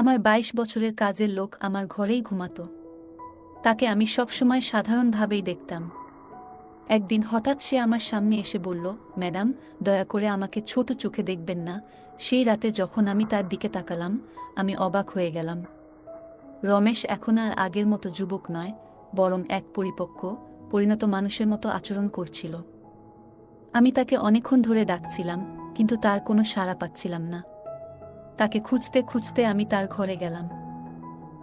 আমার বাইশ বছরের কাজের লোক আমার ঘরেই ঘুমাতো। তাকে আমি সবসময় সাধারণভাবেই দেখতাম। একদিন হঠাৎ সে আমার সামনে এসে বলল, ম্যাডাম, দয়া করে আমাকে ছোট চোখে দেখবেন না। সেই রাতে যখন আমি তার দিকে তাকালাম, আমি অবাক হয়ে গেলাম। রমেশ এখন আর আগের মতো যুবক নয়, বরং এক পরিপক্ক, পরিণত মানুষের মতো আচরণ করছিল। আমি তাকে অনেকক্ষণ ধরে ডাকছিলাম, কিন্তু তার কোনো সাড়া পাচ্ছিলাম না। তাকে খুঁজতে খুঁজতে আমি তার ঘরে গেলাম।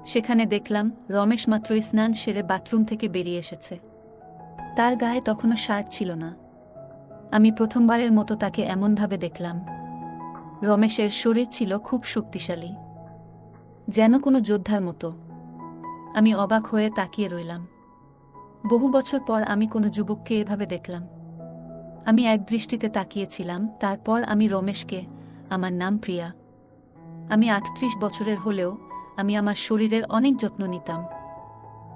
সেখানে দেখলাম রমেশ মাত্রই স্নান সেরে বাথরুম থেকে বেরিয়ে এসেছে। তার গায়ে তখনও শার্ট ছিল না। আমি প্রথমবারের মতো তাকে এমনভাবে দেখলাম। রমেশের শরীর ছিল খুব শক্তিশালী। যেন কোনো যোদ্ধার মতো। আমি অবাক হয়ে তাকিয়ে রইলাম। বহু বছর পর আমি কোনো যুবককে এভাবে দেখলাম। আমি এক দৃষ্টিতে তাকিয়েছিলাম, তারপর আমি রমেশকে, আমার নাম প্রিয়া। আমি আটত্রিশ বছরের হলেও আমি আমার শরীরের অনেক যত্ন নিতাম।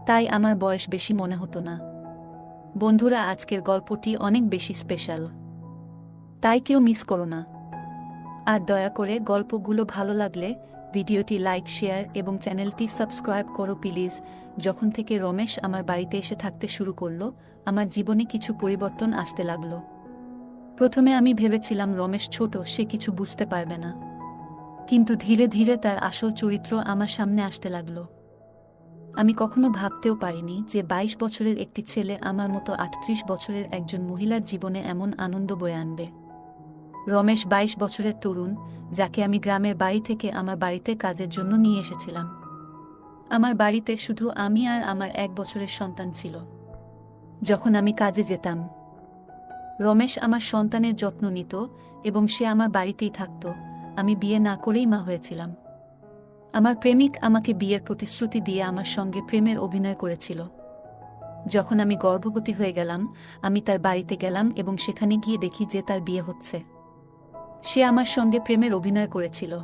তাই আমার বয়স বেশি মনে হতো না। বন্ধুরা, আজকের গল্পটি অনেক বেশি স্পেশাল। তাই কেউ মিস করো না। আর দয়া করে গল্পগুলো ভালো লাগলে ভিডিওটি লাইক, শেয়ার এবং চ্যানেলটি সাবস্ক্রাইব করো প্লিজ। যখন থেকে রমেশ আমার বাড়িতে এসে থাকতে শুরু করল, আমার জীবনে কিছু পরিবর্তন আসতে লাগল। প্রথমে আমি ভেবেছিলাম রমেশ ছোট, সে কিছু বুঝতে পারবে না। কিন্তু ধীরে ধীরে তার আসল চরিত্র আমার সামনে আসতে লাগল। আমি কখনো ভাবতেও পারিনি যে ২২ বছরের একটি ছেলে আমার মতো আটত্রিশ বছরের একজন মহিলার জীবনে এমন আনন্দ বয়ে আনবে। রমেশ ২২ বছরের তরুণ, যাকে আমি গ্রামের বাড়ি থেকে আমার বাড়িতে কাজের জন্য নিয়ে এসেছিলাম। আমার বাড়িতে শুধু আমি আর আমার এক বছরের সন্তান ছিল। যখন আমি কাজে যেতাম, রমেশ আমার সন্তানের যত্ন নিত এবং সে আমার বাড়িতেই থাকত। আমি বিয়ে না করেই মা হয়েছিলাম। আমার প্রেমিক আমাকে বিয়ের প্রতিশ্রুতি দিয়ে আমার সঙ্গে প্রেমের অভিনয় করেছিল। যখন আমি গর্ভবতী হয়ে গেলাম, আমি তার বাড়িতে গেলাম এবং সেখানে গিয়ে দেখি যে তার বিয়ে হচ্ছে। সে আমার সঙ্গে প্রেমের অভিনয় করেছিল।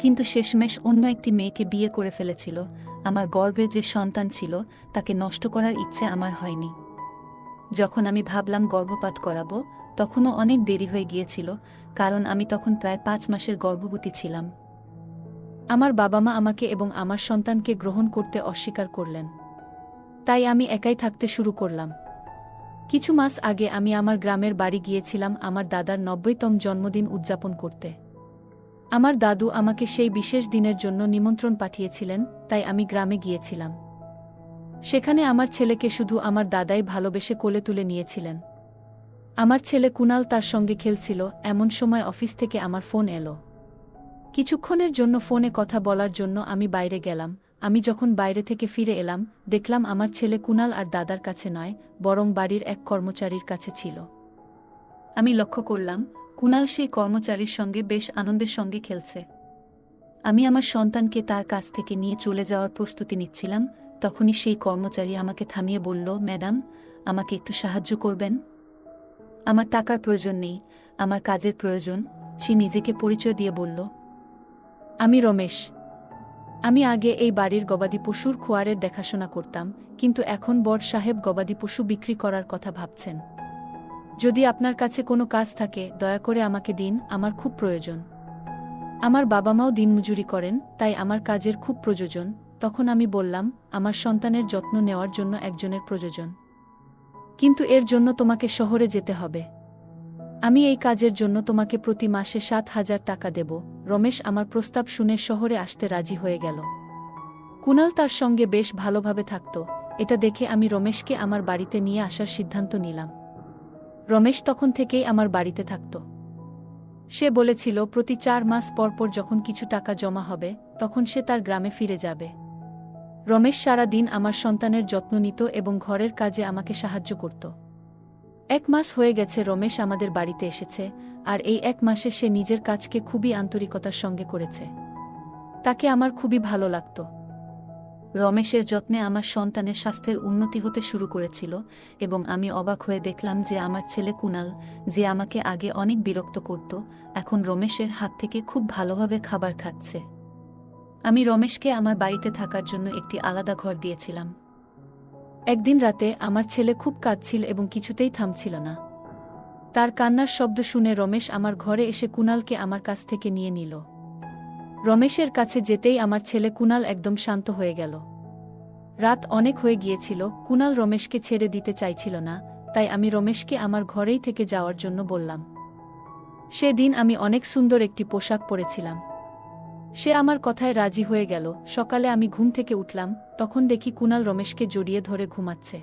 কিন্তু শেষমেশ অন্য একটি মেয়েকে বিয়ে করে ফেলেছিল। আমার গর্ভে যে সন্তান ছিল, তাকে নষ্ট করার ইচ্ছে আমার হয়নি। যখন আমি ভাবলাম গর্ভপাত করাবো তখনও অনেক দেরি হয়ে গিয়েছিল, কারণ আমি তখন প্রায় পাঁচ মাসের গর্ভবতী ছিলাম। আমার বাবা মা আমাকে এবং আমার সন্তানকে গ্রহণ করতে অস্বীকার করলেন। তাই আমি একাই থাকতে শুরু করলাম। কিছু মাস আগে আমি আমার গ্রামের বাড়ি গিয়েছিলাম আমার দাদার নব্বইতম জন্মদিন উদযাপন করতে। আমার দাদু আমাকে সেই বিশেষ দিনের জন্য নিমন্ত্রণ পাঠিয়েছিলেন, তাই আমি গ্রামে গিয়েছিলাম। সেখানে আমার ছেলেকে শুধু আমার দাদাই ভালোবেসে কোলে তুলে নিয়েছিলেন। আমার ছেলে কুনাল তার সঙ্গে খেলছিল, এমন সময় অফিস থেকে আমার ফোন এলো। কিছুক্ষণের জন্য ফোনে কথা বলার জন্য আমি বাইরে গেলাম। আমি যখন বাইরে থেকে ফিরে এলাম, দেখলাম আমার ছেলে কুনাল আর দাদার কাছে নয়, বরং বাড়ির এক কর্মচারীর কাছে ছিল। আমি লক্ষ্য করলাম, কুনাল সেই কর্মচারীর সঙ্গে বেশ আনন্দের সঙ্গে খেলছে। আমি আমার সন্তানকে তার কাছ থেকে নিয়ে চলে যাওয়ার প্রস্তুতি নিচ্ছিলাম, তখনই সেই কর্মচারী আমাকে থামিয়ে বলল, ম্যাডাম, আমাকে একটু সাহায্য করবেন? আমার টাকার প্রয়োজন নেই, আমার কাজের প্রয়োজন, সে নিজেকে পরিচয় দিয়ে বলল। আমি রমেশ। আমি আগে এই বাড়ির গবাদি পশুর খোয়ারের দেখাশোনা করতাম, কিন্তু এখন বড় সাহেব গবাদি পশু বিক্রি করার কথা ভাবছেন। যদি আপনার কাছে কোনো কাজ থাকে, দয়া করে আমাকে দিন, আমার খুব প্রয়োজন। আমার বাবা মাও দিনমজুরি করেন, তাই আমার কাজের খুব প্রয়োজন, তখন আমি বললাম, আমার সন্তানের যত্ন নেওয়ার জন্য একজনের প্রয়োজন। কিন্তু এর জন্য তোমাকে শহরে যেতে হবে। আমি এই কাজের জন্য তোমাকে প্রতি মাসে সাত হাজার টাকা দেব। রমেশ আমার প্রস্তাব শুনে শহরে আসতে রাজি হয়ে গেল। কুনাল তার সঙ্গে বেশ ভালোভাবে থাকত। এটা দেখে আমি রমেশকে আমার বাড়িতে নিয়ে আসার সিদ্ধান্ত নিলাম। রমেশ তখন থেকেই আমার বাড়িতে থাকত। সে বলেছিল, প্রতি চার মাস পরপর যখন কিছু টাকা জমা হবে, তখন সে তার গ্রামে ফিরে যাবে। রমেশ সারা দিন আমার সন্তানের যত্ন নিত এবং ঘরের কাজে আমাকে সাহায্য করত। এক মাস হয়ে গেছে রমেশ আমাদের বাড়িতে এসেছে, আর এই এক মাসে সে নিজের কাজকে খুবই আন্তরিকতার সঙ্গে করেছে। তাকে আমার খুবই ভালো লাগত। রমেশের যত্নে আমার সন্তানের স্বাস্থ্যের উন্নতি হতে শুরু করেছিল এবং আমি অবাক হয়ে দেখলাম যে আমার ছেলে কুনাল, যে আমাকে আগে অনেক বিরক্ত করত, এখন রমেশের হাত থেকে খুব ভালোভাবে খাবার খাচ্ছে। আমি রমেশকে আমার বাড়িতে থাকার জন্য একটি আলাদা ঘর দিয়েছিলাম। একদিন রাতে আমার ছেলে খুব কাঁদছিল এবং কিছুতেই থামছিল না। তার কান্নার শব্দ শুনে রমেশ আমার ঘরে এসে কুনালকে আমার কাছ থেকে নিয়ে নিল। রমেশের কাছে যেতেই আমার ছেলে কুনাল একদম শান্ত হয়ে গেল। রাত অনেক হয়ে গিয়েছিল কুনাল রমেশকে ছেড়ে দিতে চাইছিল না, তাই আমি রমেশকে আমার ঘরেই থেকে যাওয়ার জন্য বললাম। সেদিন আমি অনেক সুন্দর একটি পোশাক পরেছিলাম। সে আমার কথায় রাজি হয়ে গেল। সকালে আমি ঘুম থেকে উঠলাম, তখন দেখি কুনাল রমেশকে জড়িয়ে ধরে ঘুমাচ্ছে।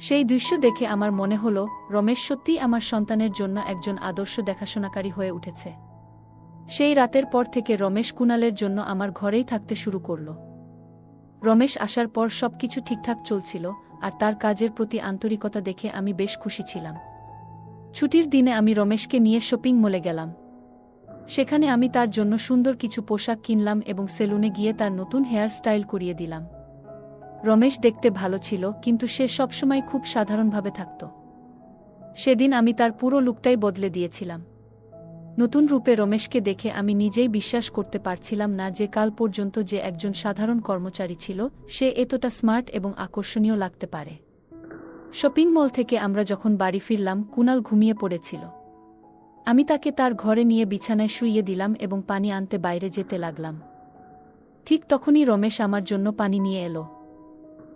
সেই দৃশ্য দেখে আমার মনে হল, রমেশ সত্যিই আমার সন্তানের জন্য একজন আদর্শ দেখাশোনাকারী হয়ে উঠেছে। সেই রাতের পর থেকে রমেশ কুনালের জন্য আমার ঘরেই থাকতে শুরু করল। রমেশ আসার পর সবকিছু ঠিকঠাক চলছিল, আর তার কাজের প্রতি আন্তরিকতা দেখে আমি বেশ খুশি ছিলাম। ছুটির দিনে আমি রমেশকে নিয়ে শপিং মলে গেলাম। সেখানে আমি তার জন্য সুন্দর কিছু পোশাক কিনলাম এবং সেলুনে গিয়ে তার নতুন হেয়ার স্টাইল করিয়ে দিলাম। রমেশ দেখতে ভালো ছিল, কিন্তু সে সবসময় খুব সাধারণভাবে থাকত। সেদিন আমি তার পুরো লুকটাই বদলে দিয়েছিলাম। নতুন রূপে রমেশকে দেখে আমি নিজেই বিশ্বাস করতে পারছিলাম না যে কাল পর্যন্ত যে একজন সাধারণ কর্মচারী ছিল, সে এতটা স্মার্ট এবং আকর্ষণীয় লাগতে পারে। শপিং মল থেকে আমরা যখন বাড়ি ফিরলাম, কুনাল ঘুমিয়ে পড়েছিল। আমি তাকে তার ঘরে নিয়ে বিছানায় শুইয়ে দিলাম এবং পানি আনতে বাইরে যেতে লাগলাম। ঠিক তখনই রমেশ আমার জন্য পানি নিয়ে এলো।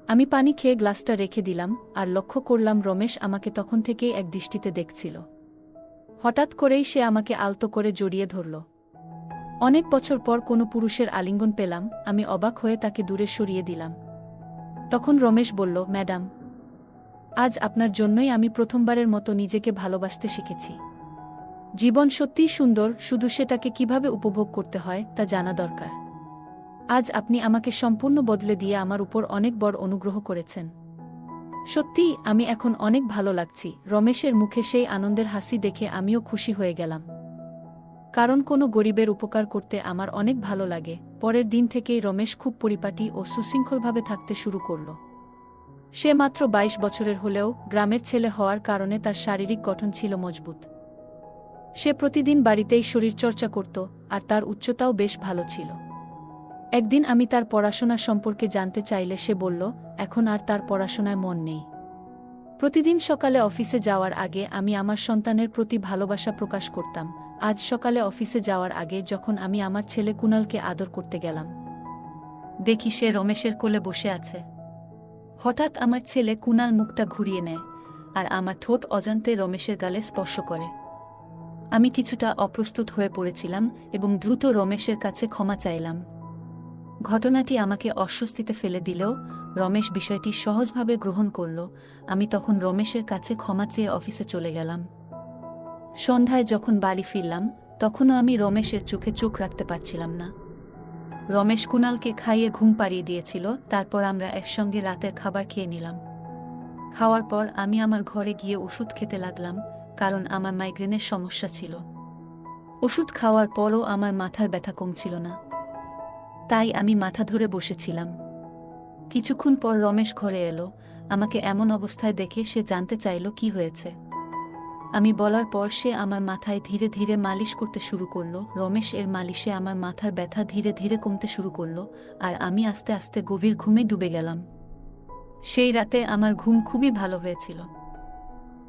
আমি পানি খেয়ে গ্লাসটা রেখে দিলাম আর লক্ষ্য করলাম রমেশ আমাকে তখন থেকেই এক দৃষ্টিতে দেখছিল। হঠাৎ করেই সে আমাকে আলতো করে জড়িয়ে ধরল। অনেক বছর পর কোনো পুরুষের আলিঙ্গন পেলাম, আমি অবাক হয়ে তাকে দূরে সরিয়ে দিলাম। তখন রমেশ বলল, ম্যাডাম, আজ আপনার জন্যই আমি প্রথমবারের মতো নিজেকে ভালোবাসতে শিখেছি। জীবন সত্যিই সুন্দর, শুধু সেটাকে কীভাবে উপভোগ করতে হয়, তা জানা দরকার। আজ আপনি আমাকে সম্পূর্ণ বদলে দিয়ে আমার উপর অনেক বড় অনুগ্রহ করেছেন। সত্যিই, আমি এখন অনেক ভালো লাগছি। রমেশের মুখে সেই আনন্দের হাসি দেখে আমিও খুশি হয়ে গেলাম। কারণ কোনো গরিবের উপকার করতে আমার অনেক ভালো লাগে। পরের দিন থেকেই রমেশ খুব পরিপাটি ও সুশৃঙ্খলভাবে থাকতে শুরু করল। সে মাত্র ২২ বছরের হলেও গ্রামের ছেলে হওয়ার কারণে তার শারীরিক গঠন ছিল মজবুত। সে প্রতিদিন বাড়িতেই শরীরচর্চা করত, আর তার উচ্চতাও বেশ ভালো ছিল। একদিন আমি তার পড়াশোনা সম্পর্কে জানতে চাইলে সে বলল, এখন আর তার পড়াশোনায় মন নেই। প্রতিদিন সকালে অফিসে যাওয়ার আগে আমি আমার সন্তানের প্রতি ভালোবাসা প্রকাশ করতাম। আজ সকালে অফিসে যাওয়ার আগে যখন আমি আমার ছেলে কুনালকে আদর করতে গেলাম। দেখি সে রমেশের কোলে বসে আছে। হঠাৎ আমার ছেলে কুনাল মুখটা ঘুরিয়ে নেয়, আর আমার ঠোঁট অজান্তে রমেশের গালে স্পর্শ করে। আমি কিছুটা অপ্রস্তুত হয়ে পড়েছিলাম এবং দ্রুত রমেশের কাছে ক্ষমা চাইলাম। ঘটনাটি আমাকে অস্বস্তিতে ফেলে দিলেও রমেশ বিষয়টি সহজভাবে গ্রহণ করল। আমি তখন রমেশের কাছে ক্ষমা চেয়ে অফিসে চলে গেলাম। সন্ধ্যায় যখন বাড়ি ফিরলাম, তখনও আমি রমেশের চোখে চোখ রাখতে পারছিলাম না। রমেশ কুনালকে খাইয়ে ঘুম পাড়িয়ে দিয়েছিল, তারপর আমরা একসঙ্গে রাতের খাবার খেয়ে নিলাম। খাওয়ার পর আমি আমার ঘরে গিয়ে ওষুধ খেতে লাগলাম। কারণ আমার মাইগ্রেনের সমস্যা ছিল। ওষুধ খাওয়ার পরও আমার মাথার ব্যথা কমছিল না। তাই আমি মাথা ধরে বসেছিলাম। কিছুক্ষণ পর রমেশ ঘরে এলো। আমাকে এমন অবস্থায় দেখে সে জানতে চাইল কি হয়েছে। আমি বলার পর সে আমার মাথায় ধীরে ধীরে মালিশ করতে শুরু করল। রমেশ এর মালিশে আমার মাথার ব্যথা ধীরে ধীরে কমতে শুরু করল আর আমি আস্তে আস্তে গভীর ঘুমে ডুবে গেলাম। সেই রাতে আমার ঘুম খুবই ভালো হয়েছিল।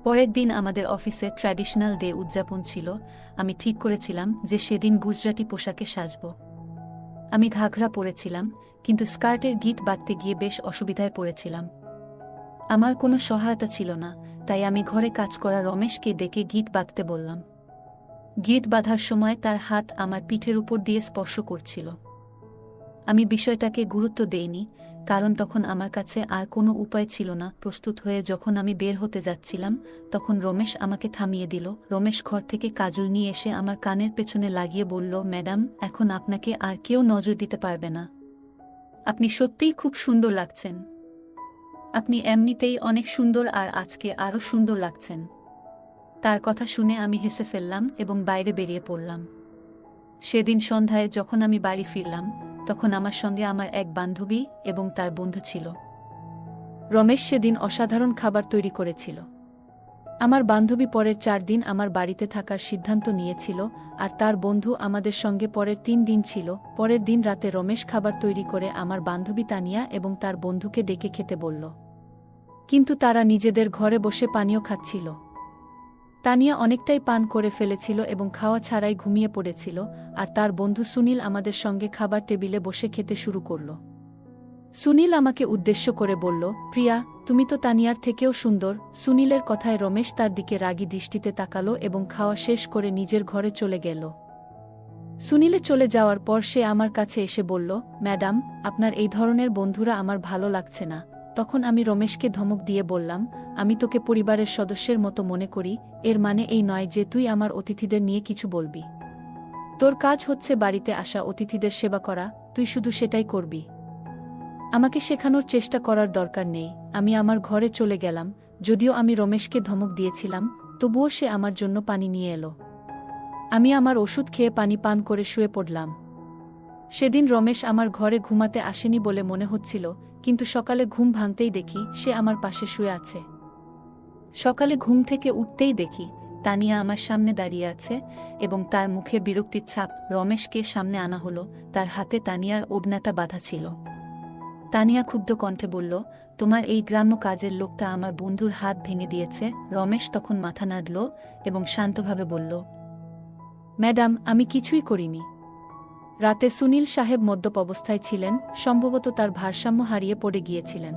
পরের দিন আমাদের অফিসে ট্র্যাডিশনাল ডে উদযাপন ছিল, আমি ঠিক করেছিলাম যে সেদিন গুজরাটি পোশাকে সাজব। আমি ঘাঘরা পরেছিলাম, কিন্তু স্কার্টের গিট বাঁধতে গিয়ে বেশ অসুবিধায় পড়েছিলাম। আমার কোনো সহায়তা ছিল না, তাই আমি ঘরে কাজ করা রমেশকে ডেকে গিট বাঁধতে বললাম। গিট বাঁধার সময় তার হাত আমার পিঠের উপর দিয়ে স্পর্শ করছিল। আমি বিষয়টাকে গুরুত্ব দেইনি কারণ তখন আমার কাছে আর কোনো উপায় ছিল না। প্রস্তুত হয়ে যখন আমি বের হতে যাচ্ছিলাম, তখন রমেশ আমাকে থামিয়ে দিল। রমেশ ঘর থেকে কাজল নিয়ে এসে আমার কানের পেছনে লাগিয়ে বলল, ম্যাডাম, এখন আপনাকে আর কেউ নজর দিতে পারবে না। আপনি সত্যিই খুব সুন্দর লাগছেন। আপনি এমনিতেই অনেক সুন্দর আর আজকে আরও সুন্দর লাগছেন। তার কথা শুনে আমি হেসে ফেললাম এবং বাইরে বেরিয়ে পড়লাম। সেদিন সন্ধ্যায় যখন আমি বাড়ি ফিরলাম তখন আমার সঙ্গে আমার এক বান্ধবী এবং তার বন্ধু ছিল। রমেশ সেদিন অসাধারণ খাবার তৈরি করেছিল। আমার বান্ধবী পরের চার দিন আমার বাড়িতে থাকার সিদ্ধান্ত নিয়েছিল আর তার বন্ধু আমাদের সঙ্গে পরের তিন দিন ছিল। পরের দিন রাতে রমেশ খাবার তৈরি করে আমার বান্ধবী তানিয়া এবং তার বন্ধুকে ডেকে খেতে বলল। কিন্তু তারা নিজেদের ঘরে বসে পানীয় খাচ্ছিল। তানিয়া অনেকটাই পান করে ফেলেছিল এবং খাওয়া ছাড়াই ঘুমিয়ে পড়েছিল, আর তার বন্ধু সুনীল আমাদের সঙ্গে খাবার টেবিলে বসে খেতে শুরু করল। সুনীল আমাকে উদ্দেশ্য করে বলল, প্রিয়া, তুমি তো তানিয়ার থেকেও সুন্দর। সুনীলের কথায় রমেশ তার দিকে রাগী দৃষ্টিতে তাকালো এবং খাওয়া শেষ করে নিজের ঘরে চলে গেল। সুনীলে চলে যাওয়ার পর সে আমার কাছে এসে বলল, ম্যাডাম, আপনার এই ধরনের বন্ধুরা আমার ভালো লাগছে না। তখন আমি রমেশকে ধমক দিয়ে বললাম, আমি তোকে পরিবারের সদস্যের মতো মনে করি, এর মানে এই নয় যে তুই আমার অতিথিদের নিয়ে কিছু বলবি। তোর কাজ হচ্ছে বাড়িতে আসা, অতিথিদের সেবা করা, তুই শুধু সেটাই করবি। আমাকে শেখানোর চেষ্টা করার দরকার নেই, আমি আমার ঘরে চলে গেলাম, যদিও আমি রমেশকে ধমক দিয়েছিলাম, তবুও সে আমার জন্য পানি নিয়ে এলো। আমি আমার ওষুধ খেয়ে পানি পান করে শুয়ে পড়লাম। সেদিন রমেশ আমার ঘরে ঘুমাতে আসেনি বলে মনে হচ্ছিল কিন্তু সকালে ঘুম ভাঙতেই দেখি সে আমার পাশে শুয়ে আছে। সকালে ঘুম থেকে উঠতেই দেখি তানিয়া আমার সামনে দাঁড়িয়ে আছে এবং তার মুখে বিরক্তির ছাপ রমেশকে সামনে আনা হলো, তার হাতে তানিয়ার ওড়নাটা বাঁধা ছিল। তানিয়া ক্ষুব্ধ কণ্ঠে বলল, তোমার এই গ্রাম্য কাজের লোকটা আমার বন্ধুর হাত ভেঙে দিয়েছে। রমেশ তখন মাথা নাড়ল এবং শান্তভাবে বলল, ম্যাডাম, আমি কিছুই করিনি। রাতে সুনীল সাহেব মদ্যপ অবস্থায় ছিলেন, সম্ভবত তার ভারসাম্য হারিয়ে পড়ে গিয়েছিলেন।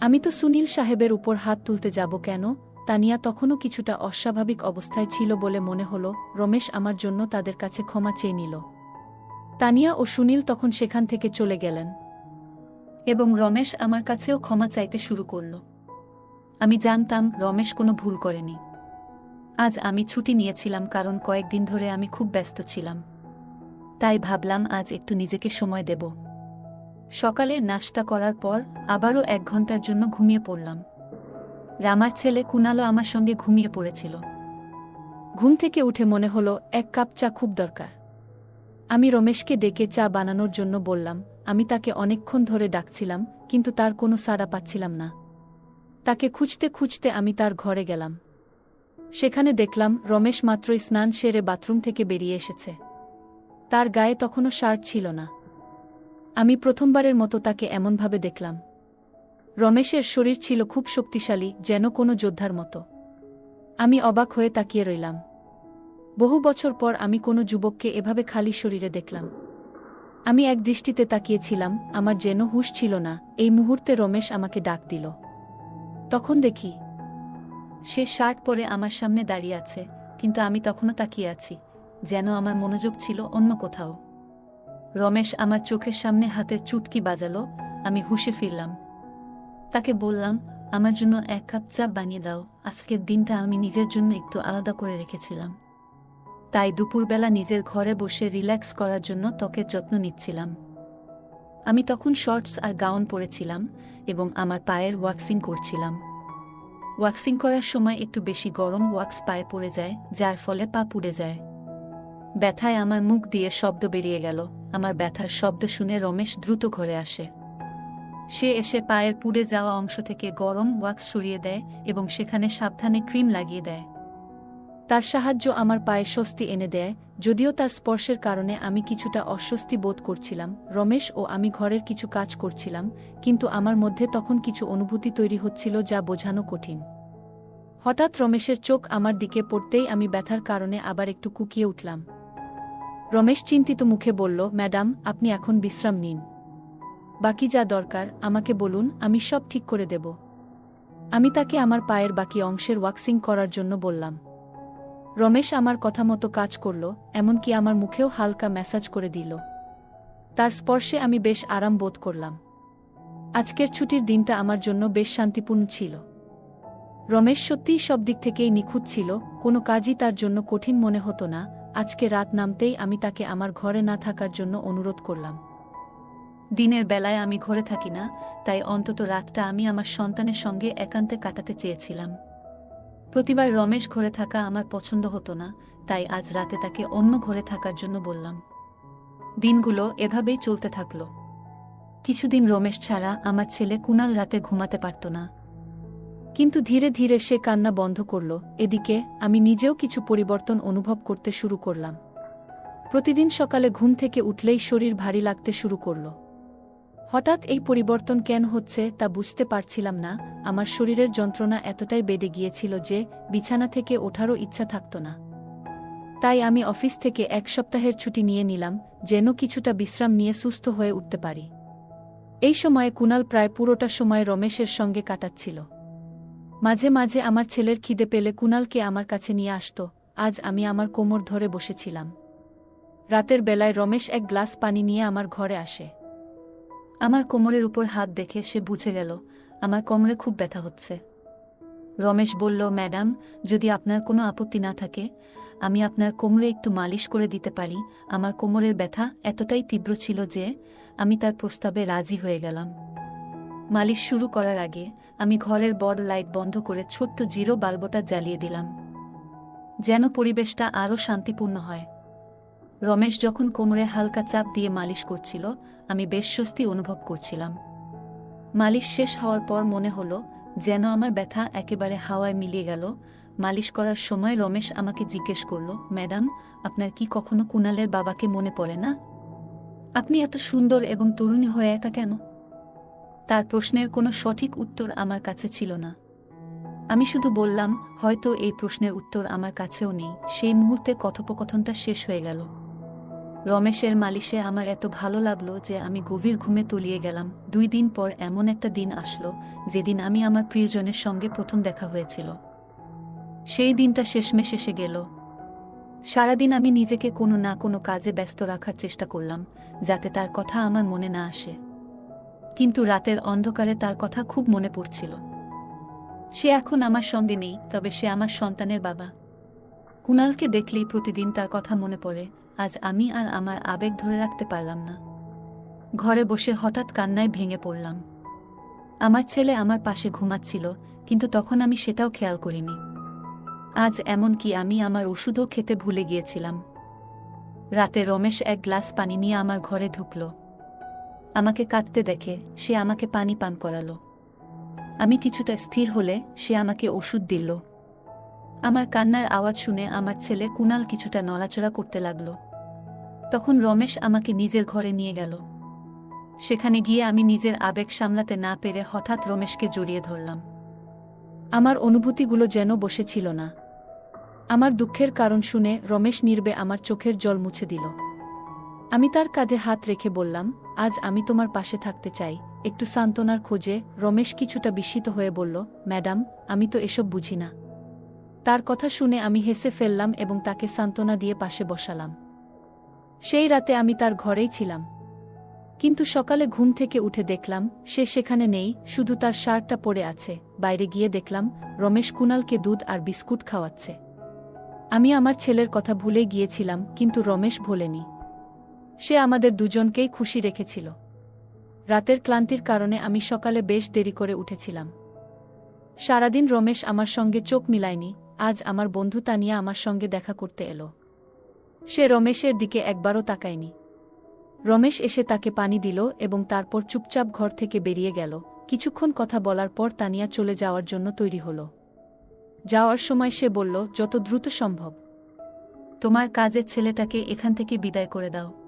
আমি তো সুনীল সাহেবের উপর হাত তুলতে যাব কেন? তানিয়া তখনও কিছুটা অস্বাভাবিক অবস্থায় ছিল বলে মনে হল, রমেশ আমার জন্য তাদের কাছে ক্ষমা চেয়ে নিল। তানিয়া ও সুনীল তখন সেখান থেকে চলে গেলেন এবং রমেশ আমার কাছেও ক্ষমা চাইতে শুরু করল। আমি জানতাম রমেশ কোনো ভুল করেনি। আজ আমি ছুটি নিয়েছিলাম কারণ কয়েকদিন ধরে আমি খুব ব্যস্ত ছিলাম। তাই ভাবলাম আজ একটু নিজেকে সময় দেব। সকালে নাশতা করার পর আবারও এক ঘণ্টার জন্য ঘুমিয়ে পড়লাম। রামার ছেলে কুনালো আমার সঙ্গে ঘুমিয়ে পড়েছিল। ঘুম থেকে উঠে মনে হলো এক কাপ চা খুব দরকার। আমি রমেশকে ডেকে চা বানানোর জন্য বললাম, আমি তাকে অনেকক্ষণ ধরে ডাকছিলাম, কিন্তু তার কোনো সাড়া পাচ্ছিলাম না। তাকে খুঁজতে খুঁজতে আমি তার ঘরে গেলাম। সেখানে দেখলাম রমেশ মাত্রই স্নান সেরে বাথরুম থেকে বেরিয়ে এসেছে। তার গায়ে তখনও শার্ট ছিল না। আমি প্রথমবারের মতো তাকে এমনভাবে দেখলাম। রমেশের শরীর ছিল খুব শক্তিশালী, যেন কোনো যোদ্ধার মতো। আমি অবাক হয়ে তাকিয়ে রইলাম। বহু বছর পর আমি কোনো যুবককে এভাবে খালি শরীরে দেখলাম। আমি এক দৃষ্টিতে তাকিয়েছিলাম, আমার যেন হুশ ছিল না, এই মুহূর্তে রমেশ আমাকে ডাক দিল। তখন দেখি, সে শার্ট পরে আমার সামনে দাঁড়িয়ে আছে, কিন্তু আমি তখনও তাকিয়ে আছি। যেন আমার মনোযোগ ছিল অন্য কোথাও। রমেশ আমার চোখের সামনে হাতের চুটকি বাজালো, আমি হুশে ফিরলাম। তাকে বললাম, আমার জন্য এক কাপ চা বানিয়ে দাও, আজকের দিনটা আমি নিজের জন্য একটু আলাদা করে রেখেছিলাম। তাই দুপুরবেলা নিজের ঘরে বসে রিল্যাক্স করার জন্য ত্বকের যত্ন নিচ্ছিলাম। আমি তখন শর্টস আর গাউন পরেছিলাম এবং আমার পায়ের ওয়াক্সিং করছিলাম। ওয়াক্সিং করার সময় একটু বেশি গরম ওয়াক্স পায়ে পড়ে যায়, যার ফলে পা পুড়ে যায়। ব্যথায় আমার মুখ দিয়ে শব্দ বেরিয়ে গেল। আমার ব্যথার শব্দ শুনে রমেশ দ্রুত ঘরে আসে। সে এসে পায়ের পুড়ে যাওয়া অংশ থেকে গরম ওয়াক্স সরিয়ে দেয় এবং সেখানে সাবধানে ক্রিম লাগিয়ে দেয়। তার সাহায্য আমার পায়ে স্বস্তি এনে দেয়। যদিও তার স্পর্শের কারণে আমি কিছুটা অস্বস্তি বোধ করছিলাম। রমেশ ও আমি ঘরের কিছু কাজ করছিলাম, কিন্তু আমার মধ্যে তখন কিছু অনুভূতি তৈরি হচ্ছিল যা বোঝানো কঠিন। হঠাৎ রমেশের চোখ আমার দিকে পড়তেই আমি ব্যথার কারণে আবার একটু কুকিয়ে উঠলাম। রমেশ চিন্তিত মুখে বলল, ম্যাডাম, আপনি এখন বিশ্রাম নিন। বাকি যা দরকার, আমাকে বলুন, আমি সব ঠিক করে দেব। আমি তাকে আমার পায়ের বাকি অংশের ওয়াক্সিং করার জন্য বললাম। রমেশ আমার কথা মতো কাজ করল, এমনকি আমার মুখেও হালকা ম্যাসাজ করে দিল। তার স্পর্শে আমি বেশ আরাম বোধ করলাম। আজকের ছুটির দিনটা আমার জন্য বেশ শান্তিপূর্ণ ছিল। রমেশ সত্যিই সব দিক থেকেই নিখুঁত ছিল, কোনো কাজই তার জন্য কঠিন মনে হতো না আজকে রাত নামতেই আমি তাকে আমার ঘরে না থাকার জন্য অনুরোধ করলাম। দিনের বেলায় আমি ঘরে থাকি না, তাই অন্তত রাতটা আমি আমার সন্তানের সঙ্গে একান্তে কাটাতে চেয়েছিলাম। প্রতিবার রমেশ ঘরে থাকা আমার পছন্দ হতো না, তাই আজ রাতে তাকে অন্য ঘরে থাকার জন্য বললাম। দিনগুলো এভাবেই চলতে থাকল। কিছুদিন রমেশ ছাড়া আমার ছেলে কুনাল রাতে ঘুমাতে পারত না। কিন্তু ধীরে ধীরে সে কান্না বন্ধ করল, এদিকে, আমি নিজেও কিছু পরিবর্তন অনুভব করতে শুরু করলাম। প্রতিদিন সকালে ঘুম থেকে উঠলেই শরীর ভারী লাগতে শুরু করল। হঠাৎ এই পরিবর্তন কেন হচ্ছে তা বুঝতে পারছিলাম না, আমার শরীরের যন্ত্রণা এতটাই বেড়ে গিয়েছিল যে বিছানা থেকে ওঠারও ইচ্ছা থাকত না। তাই আমি অফিস থেকে এক সপ্তাহের ছুটি নিয়ে নিলাম, যেন কিছুটা বিশ্রাম নিয়ে সুস্থ হয়ে উঠতে পারি। এই সময়ে কুনাল প্রায় পুরোটা সময় রমেশের সঙ্গে কাটাচ্ছিল। মাঝে মাঝে আমার ছেলের খিদে পেলে কুনালকে আমার কাছে নিয়ে আসত। আজ আমি আমার কোমর ধরে বসেছিলাম। রাতের বেলায় রমেশ এক গ্লাস পানি নিয়ে আমার ঘরে আসে। আমার কোমরের উপর হাত দেখে সে বুঝে গেল, আমার কোমরে খুব ব্যথা হচ্ছে। রমেশ বলল, ম্যাডাম, যদি আপনার কোনো আপত্তি না থাকে, আমি আপনার কোমরে একটু মালিশ করে দিতে পারি। আমার কোমরের ব্যথা এতটাই তীব্র ছিল যে, আমি তার প্রস্তাবে রাজি হয়ে গেলাম। মালিশ শুরু করার আগে আমি ঘরের বড় লাইট বন্ধ করে ছোট্ট জিরো বাল্বটা জ্বালিয়ে দিলাম। যেন পরিবেশটা আরও শান্তিপূর্ণ হয়। রমেশ যখন কোমরে হালকা চাপ দিয়ে মালিশ করছিল, আমি বেশ স্বস্তি অনুভব করছিলাম। মালিশ শেষ হওয়ার পর মনে হলো যেন আমার ব্যথা একেবারে হাওয়ায় মিলিয়ে গেল। মালিশ করার সময় রমেশ আমাকে জিজ্ঞেস করল, ম্যাডাম, আপনার কি কখনো কুনালের বাবাকে মনে পড়ে না? আপনি এত সুন্দর এবং তরুণী হয়ে একা কেন? তার প্রশ্নের কোনো সঠিক উত্তর আমার কাছে ছিল না। আমি শুধু বললাম, হয়তো এই প্রশ্নের উত্তর আমার কাছেও নেই। সেই মুহূর্তে কথোপকথনটা শেষ হয়ে গেল। রমেশের মালিশে আমার এত ভালো লাগল যে আমি গভীর ঘুমে তলিয়ে গেলাম। দুই দিন পর এমন একটা দিন আসলো, যেদিন আমি আমার প্রিয়জনের সঙ্গে প্রথম দেখা হয়েছিল। সেই দিনটা শেষমেশ এসে গেল। সারাদিন আমি নিজেকে কোনো না কোনো কাজে ব্যস্ত রাখার চেষ্টা করলাম, যাতে তার কথা আমার মনে না আসে। কিন্তু রাতের অন্ধকারে তার কথা খুব মনে পড়ছিল। সে এখন আমার সঙ্গে নেই, তবে সে আমার সন্তানের বাবা। কুণালকে দেখলেই প্রতিদিন তার কথা মনে পড়ে, আজ আমি আর আমার আবেগ ধরে রাখতে পারলাম না। ঘরে বসে হঠাৎ কান্নায় ভেঙে পড়লাম। আমার ছেলে আমার পাশে ঘুমাচ্ছিল, কিন্তু তখন আমি সেটাও খেয়াল করিনি। আজ এমন কি আমি আমার ওষুধও খেতে ভুলে গিয়েছিলাম। রাতে রমেশ এক গ্লাস পানি নিয়ে আমার ঘরে ঢুকল। আমাকে কাঁদতে দেখে সে আমাকে পানি পান করালো। আমি কিছুটা স্থির হলে সে আমাকে ওষুধ দিল। আমার কান্নার আওয়াজ শুনে আমার ছেলে কুনাল কিছুটা নড়াচড়া করতে লাগল। তখন রমেশ আমাকে নিজের ঘরে নিয়ে গেল। সেখানে গিয়ে আমি নিজের আবেগ সামলাতে না পেরে হঠাৎ রমেশকে জড়িয়ে ধরলাম। আমার অনুভূতিগুলো যেন বসেছিল না। আমার দুঃখের কারণ শুনে রমেশ নির্বে আমার চোখের জল মুছে দিল। আমি তার কাঁধে হাত রেখে বললাম আজ আমি তোমার পাশে থাকতে চাই। একটু সান্ত্বনার খোঁজে রমেশ কিছুটা বিস্মিত হয়ে বলল, ম্যাডাম, আমি তো এসব বুঝি না। তার কথা শুনে আমি হেসে ফেললাম এবং তাকে সান্ত্বনা দিয়ে পাশে বসালাম। সেই রাতে আমি তার ঘরেই ছিলাম। কিন্তু সকালে ঘুম থেকে উঠে দেখলাম, সে সেখানে নেই, শুধু তার শার্টটা পরে আছে। বাইরে গিয়ে দেখলাম, রমেশ কুনালকে দুধ আর বিস্কুট খাওয়াচ্ছে। আমি আমার ছেলের কথা ভুলে গিয়েছিলাম, কিন্তু রমেশ ভোলেনি। সে আমাদের দুজনকেই খুশি রেখেছিল। রাতের ক্লান্তির কারণে আমি সকালে বেশ দেরি করে উঠেছিলাম। সারাদিন রমেশ আমার সঙ্গে চোখ মিলায়নি, আজ আমার বন্ধু তানিয়া আমার সঙ্গে দেখা করতে এলো। সে রমেশের দিকে একবারও তাকায়নি। রমেশ এসে তাকে পানি দিল এবং তারপর চুপচাপ ঘর থেকে বেরিয়ে গেল। কিছুক্ষণ কথা বলার পর তানিয়া চলে যাওয়ার জন্য তৈরি হল। যাওয়ার সময় সে বলল, যত দ্রুত সম্ভব। তোমার কাজের ছেলেটাকে এখান থেকে বিদায় করে দাও।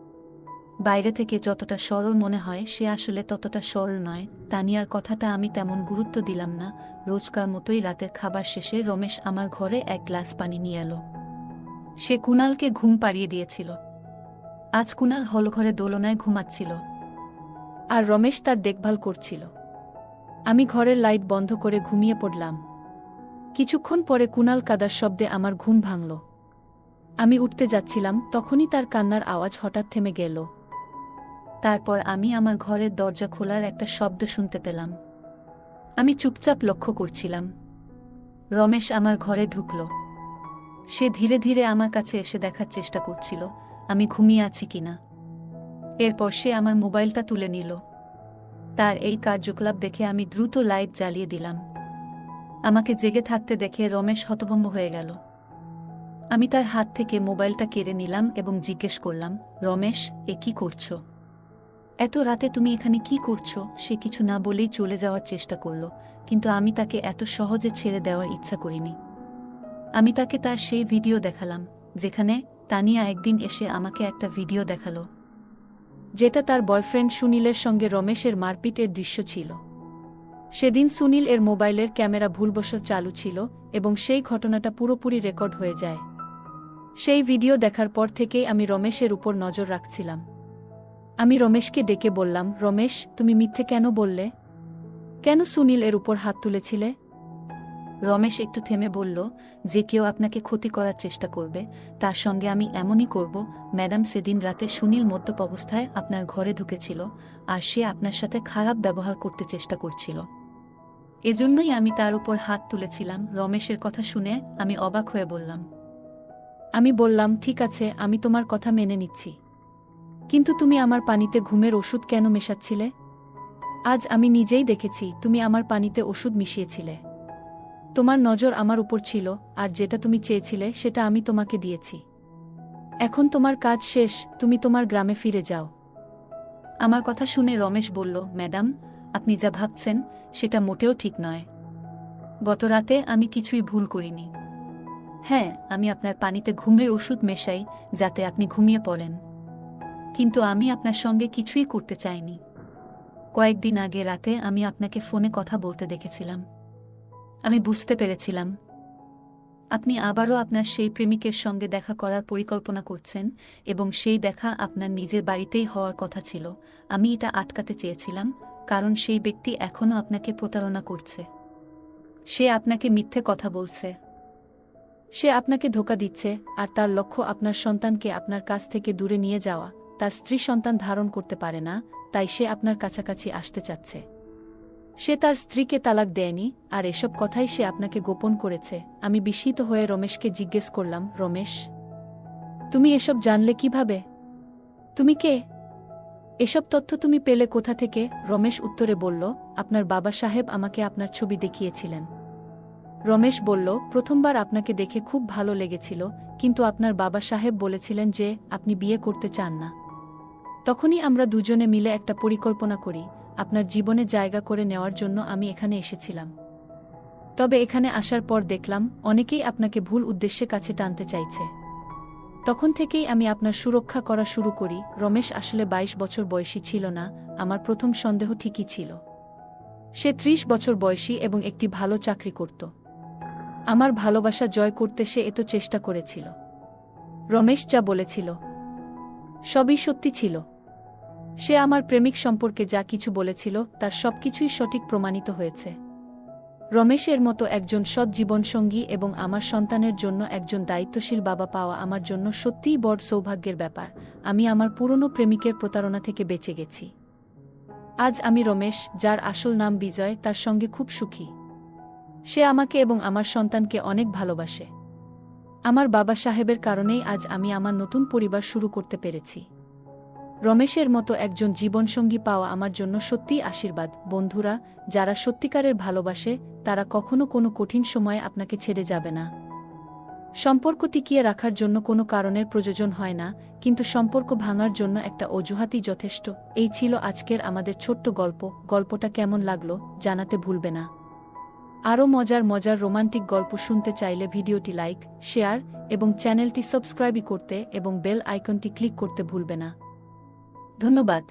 বাইরে থেকে যতটা সরল মনে হয়, সে আসলে ততটা সরল নয়। তানিয়ার কথাটা আমি তেমন গুরুত্ব দিলাম না। রোজকার মতোই রাতের খাবার শেষে রমেশ আমার ঘরে এক গ্লাস পানি নিয়ে এলো। সে কুনালকে ঘুম পাড়িয়ে দিয়েছিল। আজ কুনাল হলঘরে দোলনায় ঘুমাচ্ছিল। আর রমেশ তার দেখভাল করছিল। আমি ঘরের লাইট বন্ধ করে ঘুমিয়ে পড়লাম। কিছুক্ষণ পরে কুনাল কাদার শব্দে আমার ঘুম ভাঙল। আমি উঠতে যাচ্ছিলাম, তখনই তার কান্নার আওয়াজ হঠাৎ থেমে গেল। তারপর আমি আমার ঘরের দরজা খোলার একটা শব্দ শুনতে পেলাম। আমি চুপচাপ লক্ষ্য করছিলাম। রমেশ আমার ঘরে ঢুকল। সে ধীরে ধীরে আমার কাছে এসে দেখার চেষ্টা করছিল, আমি ঘুমিয়ে আছি কিনা। এরপর সে আমার মোবাইলটা তুলে নিল। তার এই কার্যকলাপ দেখে আমি দ্রুত লাইট জ্বালিয়ে দিলাম। আমাকে জেগে থাকতে দেখে রমেশ হতভম্ব হয়ে গেল। আমি তার হাত থেকে মোবাইলটা কেড়ে নিলাম এবং জিজ্ঞেস করলাম, রমেশ, এ কি করছ? এত রাতে তুমি এখানে কি করছ? সে কিছু না বলেই চলে যাওয়ার চেষ্টা করল, কিন্তু আমি তাকে এত সহজে ছেড়ে দেওয়ার ইচ্ছা করিনি। আমি তাকে তার সেই ভিডিও দেখালাম, যেখানে তানিয়া একদিন এসে আমাকে একটা ভিডিও দেখাল, যেটা তার বয়ফ্রেন্ড সুনীলের সঙ্গে রমেশের মারপিটের দৃশ্য ছিল। সেদিন সুনীল এর মোবাইলের ক্যামেরা ভুলবশত চালু ছিল এবং সেই ঘটনাটা পুরোপুরি রেকর্ড হয়ে যায়। সেই ভিডিও দেখার পর থেকেই আমি রমেশের উপর নজর রাখছিলাম। আমি রমেশকে ডেকে বললাম, রমেশ, তুমি মিথ্যে কেন বললে? কেন সুনীল এর উপর হাত তুলেছিলে? রমেশ একটু থেমে বলল, যে কেউ আপনাকে ক্ষতি করার চেষ্টা করবে, তার সঙ্গে আমি এমনই করব, ম্যাডাম সেদিন রাতে সুনীল মদ্যপ অবস্থায় আপনার ঘরে ঢুকেছিল, আর সে আপনার সাথে খারাপ ব্যবহার করতে চেষ্টা করছিল। এজন্যই আমি তার উপর হাত তুলেছিলাম। রমেশের কথা শুনে আমি অবাক হয়ে বললাম, আমি বললাম, ঠিক আছে, আমি তোমার কথা মেনে নিচ্ছি। কিন্তু তুমি আমার পানিতে ঘুমের ওষুধ কেন মেশাচ্ছিলে? আজ আমি নিজেই দেখেছি, তুমি আমার পানিতে ওষুধ মিশিয়েছিলে। তোমার নজর আমার উপর ছিল, আর যেটা তুমি চেয়েছিলে, সেটা আমি তোমাকে দিয়েছি। এখন তোমার কাজ শেষ, তুমি তোমার গ্রামে ফিরে যাও। আমার কথা শুনে রমেশ বলল, ম্যাডাম, আপনি যা ভাবছেন, সেটা মোটেও ঠিক নয়। গত রাতে আমি কিছুই ভুল করিনি। হ্যাঁ আমি আপনার পানিতে ঘুমের ওষুধ মেশাই, যাতে আপনি ঘুমিয়ে পড়েন। কিন্তু আমি আপনার সঙ্গে কিছুই করতে চাইনি। কয়েকদিন আগে রাতে আমি আপনাকে ফোনে কথা বলতে দেখেছিলাম। আমি বুঝতে পেরেছিলাম। আপনি আবারও আপনার সেই প্রেমিকের সঙ্গে দেখা করার পরিকল্পনা করছেন এবং সেই দেখা আপনার নিজের বাড়িতেই হওয়ার কথা ছিল। আমি এটা আটকাতে চেয়েছিলাম, কারণ সেই ব্যক্তি এখনও আপনাকে প্রতারণা করছে। সে আপনাকে মিথ্যে কথা বলছে। সে আপনাকে ধোকা দিচ্ছে, আর তার লক্ষ্য আপনার সন্তানকে আপনার কাছ থেকে দূরে নিয়ে যাওয়া। তার স্ত্রী সন্তান ধারণ করতে পারে না, তাই সে আপনার কাছাকাছি আসতে চাচ্ছে। সে তার স্ত্রীকে তালাক দেয়নি, আর এসব কথাই সে আপনাকে গোপন করেছে। আমি বিস্মিত হয়ে রমেশকে জিজ্ঞেস করলাম, রমেশ, তুমি এসব জানলে কীভাবে? তুমি কে? এসব তথ্য তুমি পেলে কোথা থেকে? রমেশ উত্তরে বলল, আপনার বাবা সাহেব আমাকে আপনার ছবি দেখিয়েছিলেন। রমেশ বলল, প্রথমবার আপনাকে দেখে খুব ভালো লেগেছিল, কিন্তু আপনার বাবা সাহেব বলেছিলেন যে, আপনি বিয়ে করতে চান না। তখনই আমরা দুজনে মিলে একটা পরিকল্পনা করি, আপনার জীবনে জায়গা করে নেওয়ার জন্য আমি এখানে এসেছিলাম। তবে এখানে আসার পর দেখলাম, অনেকেই আপনাকে ভুল উদ্দেশ্যে কাছে টানতে চাইছে। তখন থেকেই আমি আপনার সুরক্ষা করা শুরু করি, রমেশ আসলে ২২ বছর বয়সী ছিল না, আমার প্রথম সন্দেহ ঠিকই ছিল। সে ত্রিশ বছর বয়সী এবং একটি ভালো চাকরি করত। আমার ভালোবাসা জয় করতে সে এত চেষ্টা করেছিল। রমেশ যা বলেছিল, সবই সত্যি ছিল। সে আমার প্রেমিক সম্পর্কে যা কিছু বলেছিল, তার সবকিছুই সঠিক প্রমাণিত হয়েছে। রমেশের মতো একজন সৎ জীবনসঙ্গী এবং আমার সন্তানের জন্য একজন দায়িত্বশীল বাবা পাওয়া আমার জন্য সত্যিই বড় সৌভাগ্যের ব্যাপার। আমি আমার পুরনো প্রেমিকের প্রতারণা থেকে বেঁচে গেছি। আজ আমি রমেশ, যার আসল নাম বিজয়, তার সঙ্গে খুব সুখী। সে আমাকে এবং আমার সন্তানকে অনেক ভালোবাসে। আমার বাবা সাহেবের কারণেই আজ আমি আমার নতুন পরিবার শুরু করতে পেরেছি। রমেশের মতো একজন জীবনসঙ্গী পাওয়া আমার জন্য সত্যিই আশীর্বাদ। বন্ধুরা, যারা সত্যিকারের ভালোবাসে, তারা কখনো কোনো কঠিন সময়ে আপনাকে ছেড়ে যাবে না। সম্পর্ক টিকিয়ে রাখার জন্য কোনো কারণের প্রয়োজন হয় না, কিন্তু সম্পর্ক ভাঙার জন্য একটা অজুহাতই যথেষ্ট। এই ছিল আজকের আমাদের ছোট্ট গল্প। গল্পটা কেমন লাগল, জানাতে ভুলবে না। আরও মজার মজার রোমান্টিক গল্প শুনতে চাইলে ভিডিওটি লাইক, শেয়ার এবং চ্যানেলটি সাবস্ক্রাইবই করতে এবং বেল আইকনটি ক্লিক করতে ভুলবে না। ধন্যবাদ।